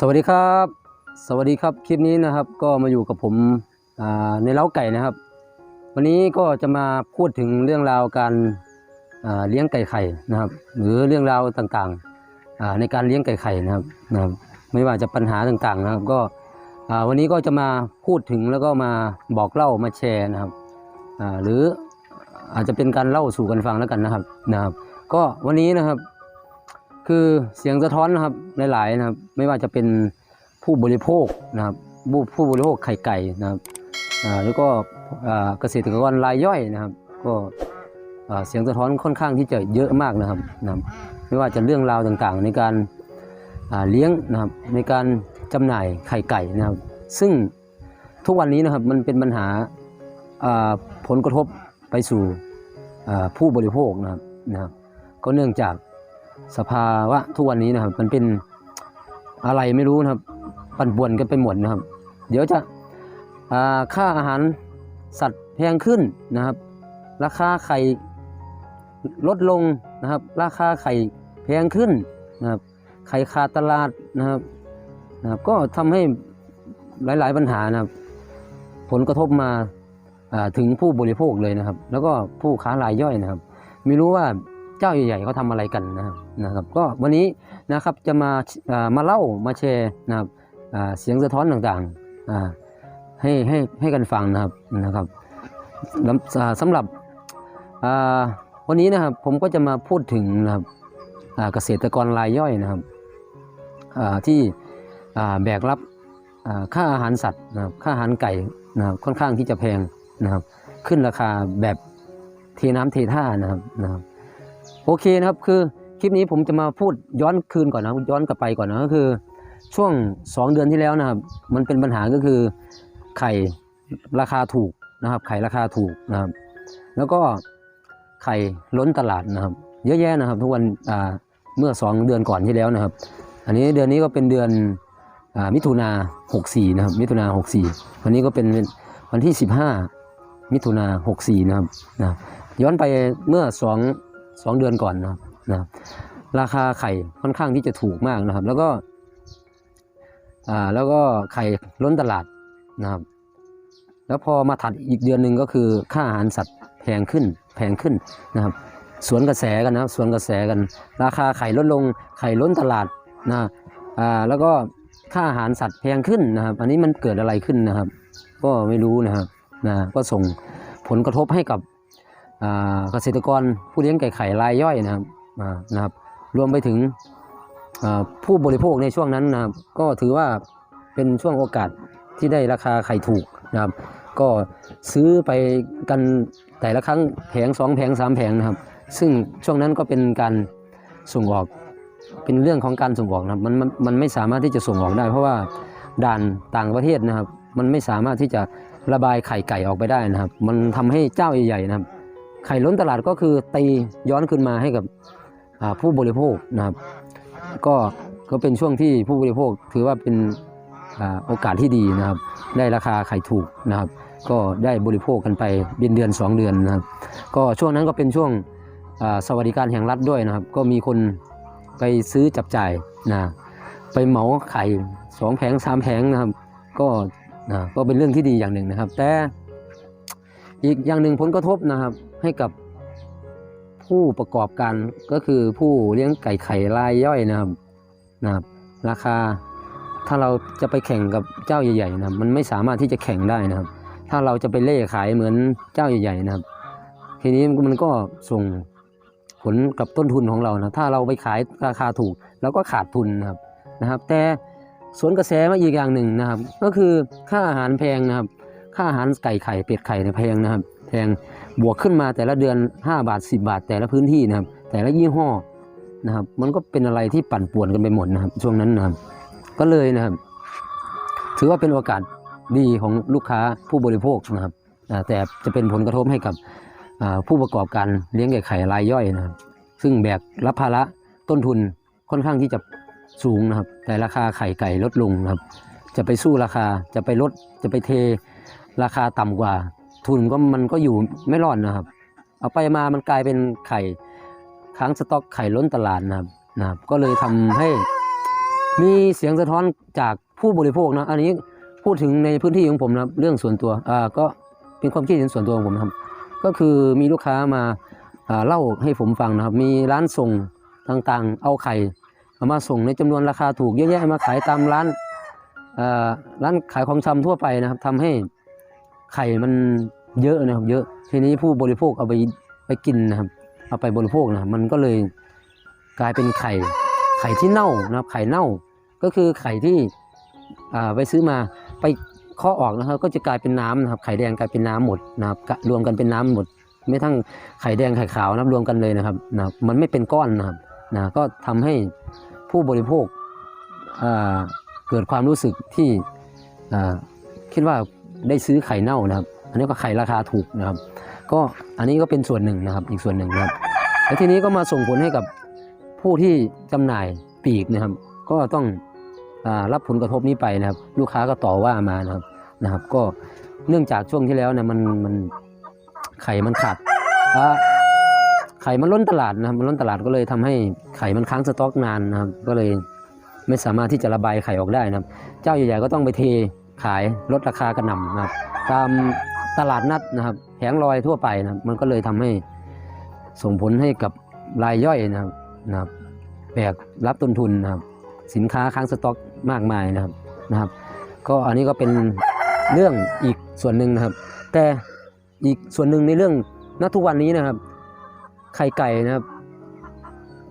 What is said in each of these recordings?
สวัสดีครับ สวัสดีครับคลิปนี้นะครับก็มาอยู่กับผมในเล้าไก่นะครับ วันนี้ก็จะมาพูดถึงเรื่องราวการเลี้ยงไก่ไข่นะครับ หรือเรื่องราวต่างๆในการเลี้ยงไก่ไข่นะครับนะครับ ไม่ว่าจะปัญหาต่างๆนะครับ ก็วันนี้ก็จะมาพูดถึงแล้วก็มาบอกเล่ามาแชร์นะครับหรืออาจจะเป็นการเล่าสู่กันฟังแล้วกันนะครับนะครับ ก็วันนี้นะครับ คือเสียงสะท้อนนะครับหลายๆนะครับ ไม่ว่าจะเป็นผู้บริโภคนะครับผู้ผู้บริโภคไข่ไก่นะครับแล้วก็เกษตรกรรายย่อยนะครับ ก็เสียงสะท้อนค่อนข้างที่จะเยอะมากนะครับนะครับไม่ว่าจะเรื่องราวต่างๆ ในการเลี้ยงนะครับในการจำหน่ายไข่ไก่นะครับ ซึ่งทุกวันนี้นะครับมันเป็นปัญหาผลกระทบไปสู่ผู้บริโภคนะครับนะครับก็เนื่องจาก สภาวะทุกวันนี้นะครับ มันเป็นอะไรไม่รู้นะครับ ปั่นป่วนกันไปหมดนะครับ เดี๋ยวจะค่าอาหารสัตว์แพงขึ้นนะครับ ราคาไข่ลดลงนะครับ ราคาไข่แพงขึ้นนะครับ ไข่ขาดตลาดนะครับนะครับ ก็ทำให้หลาย ๆ ปัญหานะครับ ผลกระทบมาถึงผู้บริโภคเลยนะครับ แล้วก็ผู้ค้ารายย่อยนะครับ ไม่รู้ว่า เจ้าใหญ่ๆเขาทำอะไรกันนะครับนะครับ ก็วันนี้นะครับจะมามาเล่ามาแชร์นะครับอ่เสียงสะท้อนต่างๆให้ให้ให้กันฟังนะครับนะครับลำอ่าสำหรับวันนี้นะครับผมก็จะมาพูดถึงนะครับเกษตรกรรายย่อยนะครับที่แบกรับค่าอาหารสัตว์นะครับค่าอาหารไก่นะครับค่อนข้างที่จะแพงนะครับ ขึ้นราคาแบบเทน้ำเทท่านะครับนะครับ โอเคนะครับคือคลิปนี้ผมจะมาพูดย้อนคืนก่อนนะย้อนกลับไปก่อนนะก็คือ ช่วง 2 เดือนที่แล้วนะครับ มันเป็นปัญหาก็คือไข่ราคาถูกนะครับ ไข่ราคาถูกนะครับ แล้วก็ไข่ล้นตลาดนะครับ เยอะแยะนะครับ ทุกวันเมื่อ 2 เดือนก่อนที่แล้วนะครับ อันนี้เดือนนี้ก็เป็นเดือนอมิถุนา64นะครับ มิถุนา64วันนี้ก็เป็นวันที่ 15 มิถุนา64นะครับนะย้อนไปเมื่อ 2 2เดือนก่อนนะครับนะราคาไข่ค่อนข้างที่จะถูกมากนะครับ แล้วก็อ่าแล้วก็ไข่ล้นตลาดนะครับ แล้วพอมาถัดอีกเดือนหนึ่งก็คือค่าอาหารสัตว์แพงขึ้นแพงขึ้นนะครับ สวนกระแสกันนะครับ สวนกระแสกัน ราคาไข่ลดลงไข่ล้นตลาดนะอ่าแล้วก็ค่าอาหารสัตว์แพงขึ้นนะครับ อันนี้มันเกิดอะไรขึ้นนะครับ ก็ไม่รู้นะครับนะก็ส่งผลกระทบให้กับ เกษตรกรผู้เลี้ยงไก่ไข่รายย่อยนะครับนะครับ รวมไปถึงผู้บริโภคในช่วงนั้นนะครับ ก็ถือว่าเป็นช่วงโอกาสที่ได้ราคาไข่ถูกนะครับ ก็ซื้อไปกันแต่ละครั้งแผงสองแผงสามแผงนะครับ ซึ่งช่วงนั้นก็เป็นการส่งออกเป็นเรื่องของการส่งออกนะครับมันมันมันไม่สามารถที่จะส่งออกได้ เพราะว่าด่านต่างประเทศนะครับ มันไม่สามารถที่จะระบายไข่ไก่ออกไปได้นะครับ มันทำให้เจ้าใหญ่ๆนะครับ ไข่ล้นตลาดก็คือตีย้อนขึ้นมาให้กับผู้บริโภคนะครับ ก็ก็เป็นช่วงที่ผู้บริโภคถือว่าเป็นอโอกาสที่ดีนะครับ ได้ราคาไข่ถูกนะครับ ก็ได้บริโภคกันไปเดือนเดือนสองเดือนนะครับ ก็ช่วงนั้นก็เป็นช่วงสวัสดิการแห่งรัฐด้วยนะครับ ก็มีคนไปซื้อจับจ่ายนะไปเหมาไข่สองแผงสามแผงนะครับ ก็นะก็เป็นเรื่องที่ดีอย่างหนึ่งนะครับ แต่อีกอย่างหนึ่งผลกระทบนะครับ ให้กับผู้ประกอบการก็คือผู้เลี้ยงไก่ไข่รายย่อยนะครับนะครับ ราคาถ้าเราจะไปแข่งกับเจ้าใหญ่ๆนะครับมันไม่สามารถที่จะแข่งได้นะครับ ถ้าเราจะไปเล่ขายเหมือนเจ้าใหญ่ ๆนะครับ ทีนี้มันก็ส่งผลกับต้นทุนของเรานะถ้าเราไปขายราคาถูกเราก็ขาดทุนนะครับนะครับ แต่สวนกระแสมาอีกอย่างหนึ่งนะครับ ก็คือค่าอาหารแพงนะครับ ค่าอาหารไก่ไข่เป็ดไข่เนี่ยแพงนะครับ แพง บวกขึ้นมาแต่ละเดือน 5 บาท 10 บาท แต่ละพื้นที่นะครับ แต่ละยี่ห้อนะครับ มันก็เป็นอะไรที่ปั่นป่วนกันไปหมดนะครับ ช่วงนั้นนะครับ ก็เลยนะครับ ถือว่าเป็นโอกาสดีของลูกค้าผู้บริโภคนะครับ แต่จะเป็นผลกระทบให้กับผู้ประกอบการเลี้ยงไก่ไข่รายย่อยนะครับ ซึ่งแบกรับภาระต้นทุนค่อนข้างที่จะสูงนะครับ แต่ราคาไข่ไก่ลดลงนะครับ จะไปสู้ราคาจะไปลดจะไปเทราคาต่ำกว่า ทุนก็มันก็อยู่ไม่รอดนะครับ เอาไปมามันกลายเป็นไข่ค้างสต็อกไข่ล้นตลาดนะครับนะครับ ก็เลยทำให้มีเสียงสะท้อนจากผู้บริโภคนะ อันนี้พูดถึงในพื้นที่ของผมนะครับเรื่องส่วนตัวอ่าก็เป็นความคิดเห็นส่วนตัวของผมนะครับ ก็คือมีลูกค้ามาอ่าเล่าให้ผมฟังนะครับ มีร้านส่งต่างๆ เอาไข่เอามาส่งในจำนวนราคาถูกเยอะแยะมาขายตามร้านอ่าร้านขายของชำทั่วไปนะครับทำให้ไข่มัน เยอะนะครับ เยอะทีนี้ผู้บริโภคเอาไปไปกินนะครับ เอาไปบริโภคนะมันก็เลยกลายเป็นไข่ไข่ที่เน่านะครับ ไข่เน่าก็คือไข่ที่ไปซื้อมาไปเคาะออกนะครับ ก็จะกลายเป็นน้ำนะครับ ไข่แดงกลายเป็นน้ำหมดนะครับรวมกันเป็นน้ำหมด ไม่ทั้งไข่แดงไข่ขาวนะครับรวมกันเลยนะครับนะครับ มันไม่เป็นก้อนนะครับนะก็ทำให้ผู้บริโภคเกิดความรู้สึกที่คิดว่าได้ซื้อไข่เน่านะครับ นนี้ก็ไข่ราคาถูกนะครับ ก็อันนี้ก็เป็นส่วนหนึ่งนะครับ อีกส่วนหนึ่งนะครับ แล้วทีนี้ก็มาส่งผลให้กับผู้ที่จำหน่ายปีกนะครับ ก็ต้องอรับผลกระทบนี้ไปนะครับ ลูกค้าก็ต่อว่ามานะครับนะครับ ก็เนื่องจากช่วงที่แล้วเนี่ยมันมันไข่มันขาดไข่มันล้นตลาดนะครับมันล้นตลาดก็เลยทำให้ไข่มันค้างสต็อกนานนะครับ ก็เลยไม่สามารถที่จะระบายไข่ออกได้นะครับ เจ้าใหญ่ๆก็ต้องไปเทขายลดราคากระหน่ำนะครับ ตาม ตลาดนัดนะครับแผงลอยทั่วไปนะครับ มันก็เลยทำให้ส่งผลให้กับรายย่อยนะครับนะครับแบกรับต้นทุนนะครับ สินค้าค้างสต็อกมากมายนะครับนะครับ ก็อันนี้ก็เป็นเรื่องอีกส่วนหนึ่งนะครับ แต่อีกส่วนหนึ่งในเรื่องณทุกวันนี้นะครับ ไข่ไก่นะครับ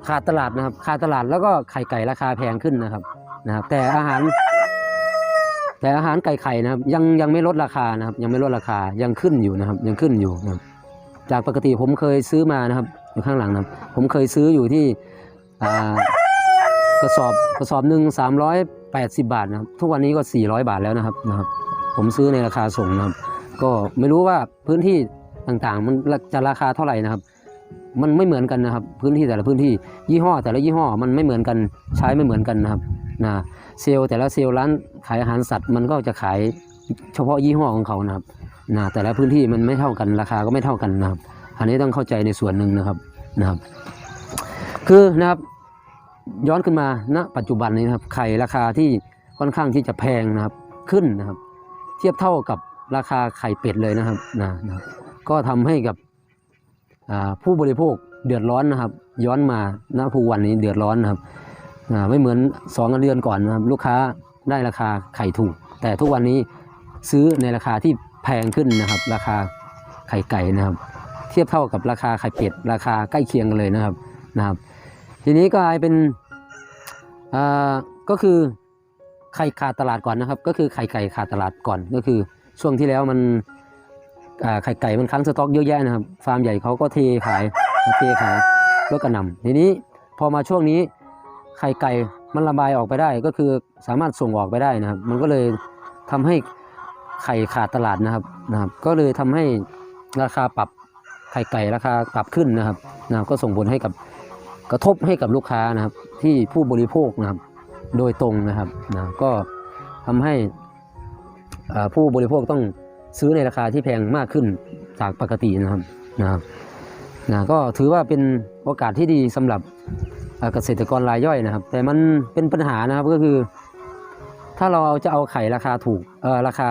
ขาดตลาดนะครับขาดตลาดแล้วก็ไข่ไก่ราคาแพงขึ้นนะครับนะครับ แต่อาหาร แต่อาหารไก่ไข่นะครับ ยังยังไม่ลดราคานะครับ ยังไม่ลดราคายังขึ้นอยู่นะครับ ยังขึ้นอยู่นะครับ จากปกติผมเคยซื้อมานะครับอยู่ข้างหลังนะครับ ผมเคยซื้ออยู่ที่กระสอบกระสอบหนึ่งสามร้อยแปดสิบาทนะครับ ทุกวันนี้ก็สี่ร้อยบาทแล้วนะครับนะครับ ผมซื้อในราคาส่งนะครับ ก็ไม่รู้ว่าพื้นที่ต่างๆ มันจะราคาเท่าไหร่นะครับ มันไม่เหมือนกันนะครับ พื้นที่แต่ละพื้นที่ยี่ห้อ แต่ละยี่ห้อมันไม่เหมือนกันใช้ไม่เหมือนกันนะครับนะ เซลล์แต่ละเซลล์ร้านขายอาหารสัตว์มันก็จะขายเฉพาะยี่ห้อของเขานะครับนะแต่ละพื้นที่มันไม่เท่ากันราคาก็ไม่เท่ากันนะครับ อันนี้ต้องเข้าใจในส่วนหนึ่งนะครับนะครับ คือนะครับย้อนขึ้นมาณปัจจุบันนี้นะครับไข่ราคาที่ค่อนข้างที่จะแพงนะครับขึ้นนะครับ เทียบเท่ากับราคาไข่เป็ดเลยนะครับนะนะบก็ทำให้กับผู้บริโภคเดือดร้อนนะครับ ย้อนมาณผู้วันนี้เดือดร้อนนะครับ ไม่เหมือนสองเดือนก่อนนะครับลูกค้าได้ราคาไข่ถูก แต่ทุกวันนี้ซื้อในราคาที่แพงขึ้นนะครับ ราคาไข่ไก่นะครับ เทียบเท่ากับราคาไข่เป็ดราคาใกล้เคียงกันเลยนะครับนะครับ ทีนี้ก็กลายเป็นอ่าก็คือไข่ขาดตลาดก่อนนะครับ ก็คือไข่ไก่ขาดตลาดก่อนก็คือช่วงที่แล้วมันไข่ไก่มันค้างสต็อกเยอะแยะนะครับ ฟาร์มใหญ่เขาก็เทขายเทขายรถกระหน่ำทีนี้พอมาช่วงนี้ ไข่ไก่มันระบายออกไปได้ ก็คือสามารถส่งออกไปได้นะครับ มันก็เลยทำให้ไข่ขาดตลาดนะครับนะครับ ก็เลยทำให้ราคาปรับไข่ไก่ราคาปรับขึ้นนะครับนะบก็ส่งผลให้กับกระทบให้กับลูกค้านะครับ ที่ผู้บริโภคนะครับ โดยตรงนะครับนะก็ทำให้ผู้บริโภคต้องซื้อในราคาที่แพงมากขึ้นจากปกตินะครับนะครับนะก็ถือว่าเป็นโอกาสที่ดีสำหรับ เกษตรกรรายย่อยนะครับ แต่มันเป็นปัญหานะครับก็คือ ถ้าเราเอาจะเอาไข่ราคาถูกเออราคา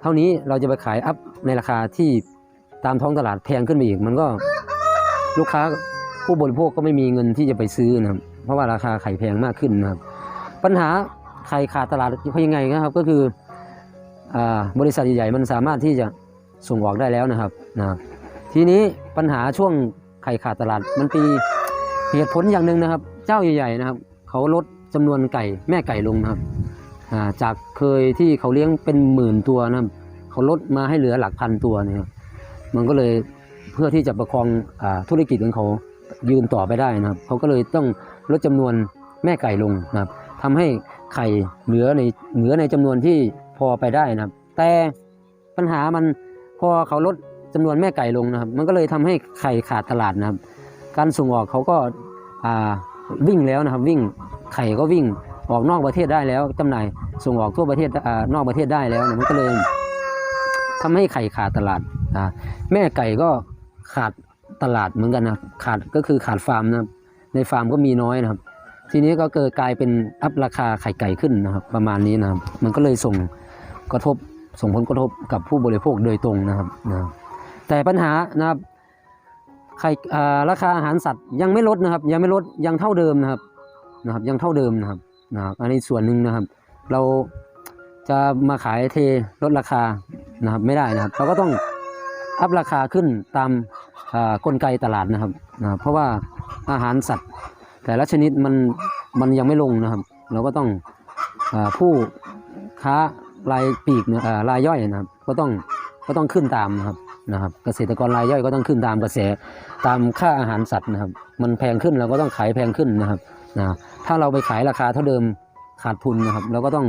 เท่านี้เราจะไปขายอัพในราคาที่ตามท้องตลาดแพงขึ้นไปอีก มันก็ลูกค้าผู้บริโภคก็ไม่มีเงินที่จะไปซื้อนะครับ เพราะว่าราคาไข่แพงมากขึ้นนะครับ ปัญหาไข่ขาดตลาดเพราะยังไงนะครับ ก็คืออบริษัทใหญ่ๆมันสามารถที่จะส่งออกได้แล้วนะครับนะครับทีนี้ปัญหาช่วงไข่ขาดตลาดมันปี เหตุผลอย่างหนึ่งนะครับ เจ้าใหญ่ๆนะครับ เขาลดจำนวนไก่แม่ไก่ลงนะครับจากเคยที่เขาเลี้ยงเป็นหมื่นตัวนะครับเขาลดมาให้เหลือหลักพันตัวเนี่ยครับมันก็เลยเพื่อที่จะประคองอธุรกิจของเขายืนต่อไปได้นะครับ เขาก็เลยต้องลดจำนวนแม่ไก่ลงนะครับทำให้ไข่เหลือในเหลือในจำนวนที่พอไปได้นะครับ แต่ปัญหามันพอเขาลดจำนวนแม่ไก่ลงนะครับ มันก็เลยทำให้ไข่ขาดตลาดนะครับ การส่งออกเขาก็วิ่งแล้วนะครับวิ่งไข่ก็วิ่งออกนอกประเทศได้แล้วจำหน่ายส่งออกทั่วประเทศอนอกประเทศได้แล้วมันก็เลยทำให้ไข่ขาดตลาดอ่าแม่ไก่ก็ขาดตลาดเหมือนกันนะขาดก็คือขาดฟาร์มนะในฟาร์มก็มีน้อยนะครับ ทีนี้ก็เกิดกลายเป็นอัพราคาไข่ไก่ขึ้นนะครับ ประมาณนี้นะครับ มันก็เลยส่งกระทบส่งผลกระทบกับผู้บริโภคโดยตรงนะครับนะแต่ปัญหานะครับ ไข่าราคาอาหารสัตว์ยังไม่ลดนะครับ ยังไม่ลดยังเท่าเดิมนะครับนะครับ ยังเท่าเดิมนะครับนะครับ อันนี้ส่วนหนึ่งนะครับ เราจะมาขายเทลดราคานะครับไม่ได้นะครับ เราก็ต้องอัพราคาขึ้นตามกลไกตลาดนะครับนะครับเพราะว่าอาหารสัตว์ แต่ละชนิดมันมันยังไม่ลงนะครับ เราก็ต้องอผู้ค้ารายปีกรายย่อยนะครับ ก็ต้องก็ต้องขึ้นตามนะครับ นะครับ เกษตรกรรายย่อยก็ต้องขึ้นตามกระแสตามค่าอาหารสัตว์นะครับ มันแพงขึ้นเราก็ต้องขายแพงขึ้นนะครับนะถ้าเราไปขายราคาเท่าเดิมขาดทุนนะครับ เราก็ต้อง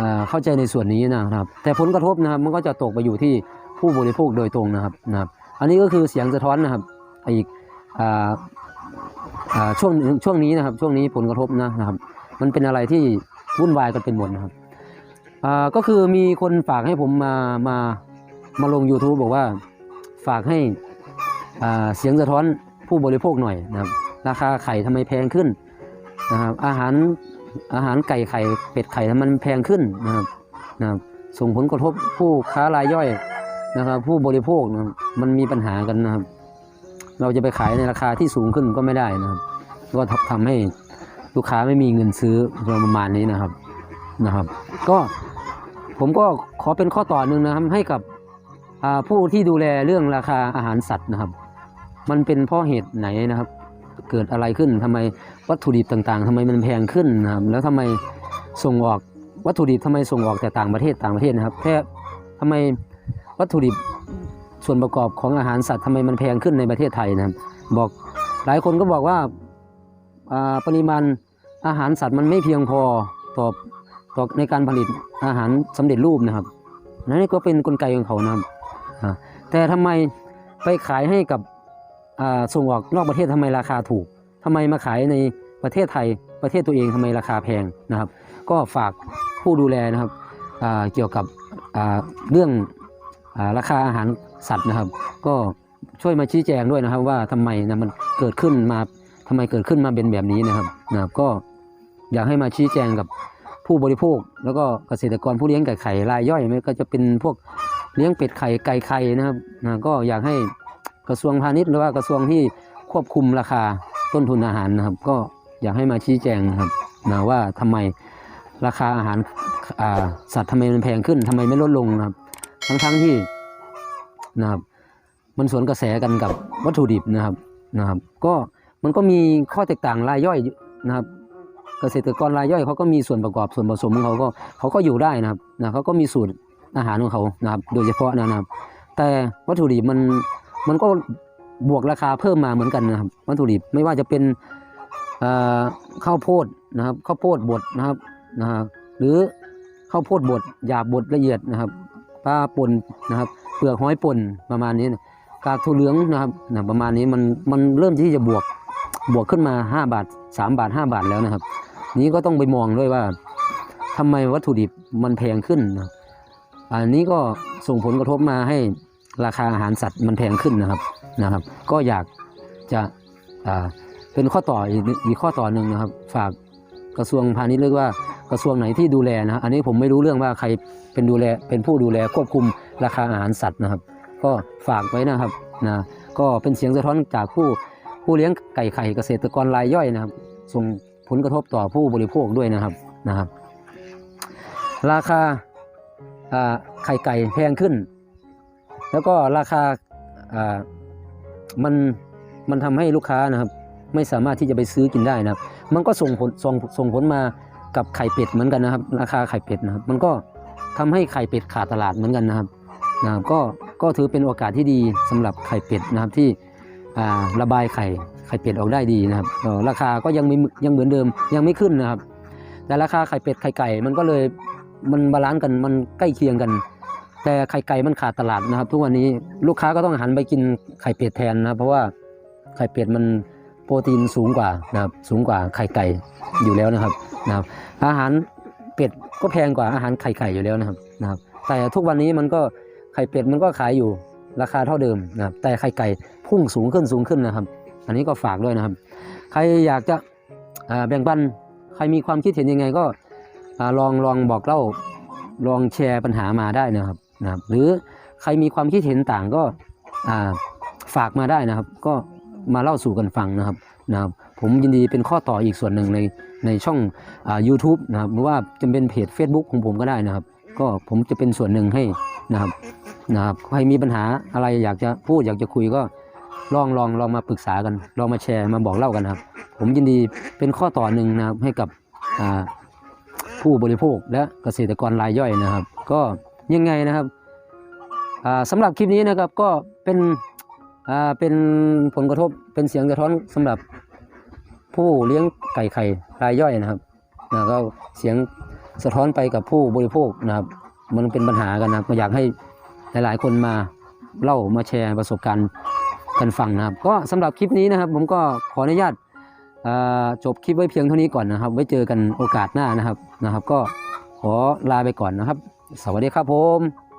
อเข้าใจในส่วนนี้นะครับ แต่ผลกระทบนะครับมันก็จะตกไปอยู่ที่ผู้บริโภคโดยตรงนะครับนะครับ อันนี้ก็คือเสียงสะท้อนนะครับอีกออช่วงช่วงนี้นะครับช่วงนี้ผลกระทบนะนะครับ มันเป็นอะไรที่วุ่นวายกันเป็นหมดนะครับก็คือมีคนฝากให้ผมมามา มาลง YouTube บอกว่าฝากให้เสียงสะท้อนผู้บริโภคหน่อยนะครับราคาไข่ทำไมแพงขึ้นนะครับอาหารอาหารไก่ไข่เป็ดไข่ทำไมมันแพงขึ้นนะครับนะครับส่งผลกระทบผู้ค้ารายย่อยนะครับ ผู้บริโภคนะคมันมีปัญหากันนะครับ เราจะไปขายในราคาที่สูงขึ้นก็ไม่ได้นะครับก็ทำให้ลูกค้าไม่มีเงินซื้อประมาณนี้นะครับนะครับ ก็ผมก็ขอเป็นข้อต่อหนึ่งนะครับให้กับ ผู้ที่ดูแลเรื่องราคาอาหารสัตว์นะครับ มันเป็นเพราะเหตุไหนนะครับ เกิดอะไรขึ้นทำไมวัตถุดิบต่างๆทำไมมันแพงขึ้นนะครับ แล้วทำไมส่งออกวัตถุดิบทำไมส่งออกแต่ต่างประเทศต่างประเทศนะครับแค่ทำไมวัตถุดิบส่วนประกอบของอาหารสัตว์ทำไมมันแพงขึ้นในประเทศไทยนะครับ บอกหลายคนก็บอกว่าปริมาณอาหารสัตว์มันไม่เพียงพอต่อต่อในการผลิตอาหารสำเร็จรูปนะครับนั่นก็เป็นกลไกของเขานะครับอ่า แต่ทำไมไปขายให้กับส่งออกนอกประเทศทำไมราคาถูกทำไมมาขายในประเทศไทยประเทศตัวเองทำไมราคาแพงนะครับ ก็ฝากผู้ดูแลนะครับเกี่ยวกับเรื่องอราคาอาหารสัตว์นะครับ ก็ช่วยมาชี้แจงด้วยนะครับ ว่าทำไมนะมันเกิดขึ้นมาทำไมเกิดขึ้นมาเป็นแบบนี้นะครับนะครับก็อยากให้มาชี้แจงกับผู้บริโภค แล้วก็เกษตรกรผู้เลี้ยงไก่ไข่รายย่อยไม่ก็จะเป็นพวก เลี้ยงเป็ดไข่ไก่ไข่นะครับนะก็อยากให้กระทรวงพาณิชย์หรือว่ากระทรวงที่ควบคุมราคาต้นทุนอาหารนะครับ ก็อยากให้มาชี้แจงนะครับนะว่าทำไมราคาอาหาราสัตว์ทำไมมันแพงขึ้นทำไมไม่ลดลงนะครับ ทั้งๆที่นะครับมันสวนกระแสกันกับวัตถุดิบนะครับนะครับ ก็มันก็มีข้อแตกต่างรายย่อยนะครับ เกษตรกรรายย่อยเขาก็มีส่วนประกอบส่วนผสมของเขาก็เขาก็อยู่ได้นะครับนะเขาก็มีสูตร อาหารของเขานะครับโดยเฉพาะนะครับ แต่วัตถุดิบมันมันก็บวกราคาเพิ่มมาเหมือนกันนะครับ วัตถุดิบไม่ว่าจะเป็นข้าวโพดนะครับข้าวโพดบดนะครับนะฮะหรือข้าวโพดบดหยาบบดละเอียดนะครับปลาป่นนะครับ เปลือกหอยป่นประมาณนี้นะกากถั่วเหลืองนะครับนะประมาณนี้มันมันเริ่มที่จะบวกบวกขึ้นมา 5 บาท 3 บาท 5 บาทแล้วนะครับ นี้ก็ต้องไปมองด้วยว่าทำไมวัตถุดิบมันแพงขึ้นนะ อันนี้ก็ส่งผลกระทบมาให้ราคาอาหารสัตว์มันแพงขึ้นนะครับนะครับ ก็อยากจะอ่าเป็นข้อต่ออีกข้อต่อหนึ่งนะครับ ฝากกระทรวงพาณิชย์เรียกว่ากระทรวงไหนที่ดูแลนะอันนี้ผมไม่รู้เรื่องว่าใครเป็นดูแลเป็นผู้ดูแลควบคุมราคาอาหารสัตว์นะครับ ก็ฝากไว้นะครับนะก็เป็นเสียงสะท้อนจากผู้ผู้เลี้ยงไก่ไข่เกษตรกรรายย่อยนะครับ ส่งผลกระทบต่อผู้บริโภคด้วยนะครับนะครับ ราคา ไข่ไก่แพงขึ้น แล้วก็ราคามันมันทำให้ลูกค้านะครับ ไม่สามารถที่จะไปซื้อกินได้นะครับ มันก็ส่งผลส่งส่งผลมากับไข่เป็ดเหมือนกันนะครับ ราคาไข่เป็ดนะครับ มันก็ทำให้ไข่เป็ดขาดตลาดเหมือนกันนะครับนะครับก็ก็ถือเป็นโอกาสที่ดีสำหรับไข่เป็ดนะครับที่ระบายไข่ไข่เป็ดออกได้ดีนะครับราคาก็ยังไม่ยังเหมือนเดิมยังไม่ขึ้นนะครับ แต่ราคาไข่เป็ดไข่ไก่มันก็เลย มันบาลานซ์กันมันใกล้เคียงกัน แต่ไข่ไก่มันขาดตลาดนะครับ ทุกวันนี้ลูกค้าก็ต้องหันไปกินไข่เป็ดแทนนะเพราะว่าไข่เป็ดมันโปรตีนสูงกว่านะครับสูงกว่าไข่ไก่อยู่แล้วนะครับนะครับ อาหารเป็ดก็แพงกว่าอาหารไข่ไก่อยู่แล้วนะครับนะครับ แต่ทุกวันนี้มันก็ไข่เป็ดมันก็ขายอยู่ราคาเท่าเดิมนะครับ แต่ไข่ไก่พุ่งสูงขึ้นสูงขึ้นนะครับ อันนี้ก็ฝากด้วยนะครับ ใครอยากจะแบ่งปันใครมีความคิดเห็นยังไงก็ ลองลองบอกเล่าลองแชร์ปัญหามาได้นะครับนะครับหรือใครมีความคิดเห็นต่างก็ฝากมาได้นะครับ ก็มาเล่าสู่กันฟังนะครับนะครับผมยินดีเป็นข้อต่ออีกส่วนหนึ่งในในช่องอ่า YouTube นะครับหรือว่าจะเป็นเพจ Facebook ของผมก็ได้นะครับ ก็ผมจะเป็นส่วนหนึ่งให้นะครับนะครับใครมีปัญหาอะไรอยากจะพูดอยากจะคุยก็ลองลองลองมาปรึกษากัน ลองมาแชร์มาบอกเล่ากันครับ ผมยินดีเป็นข้อต่อหนึ่งนะครับให้กับอ่า ผู้บริโภคและเกษตรกรรายย่อยนะครับ ก็ยังไงนะครับอ่าสำหรับคลิปนี้นะครับก็เป็นเป็นผลกระทบเป็นเสียงสะท้อนสำหรับผู้เลี้ยงไก่ไข่รายย่อยนะครับนะก็เสียงสะท้อนไปกับผู้บริโภคนะครับ มันเป็นปัญหากันนะครับก็อยากให้หลาย ๆ คนมาเล่ามาแชร์ประสบการณ์กันฟังนะครับ ก็สำหรับคลิปนี้นะครับ ผมก็ขออนุญาต จบคลิปไว้เพียงเท่านี้ก่อนนะครับ ไว้เจอกันโอกาสหน้านะครับนะครับ ก็ขอลาไปก่อนนะครับ สวัสดีครับผม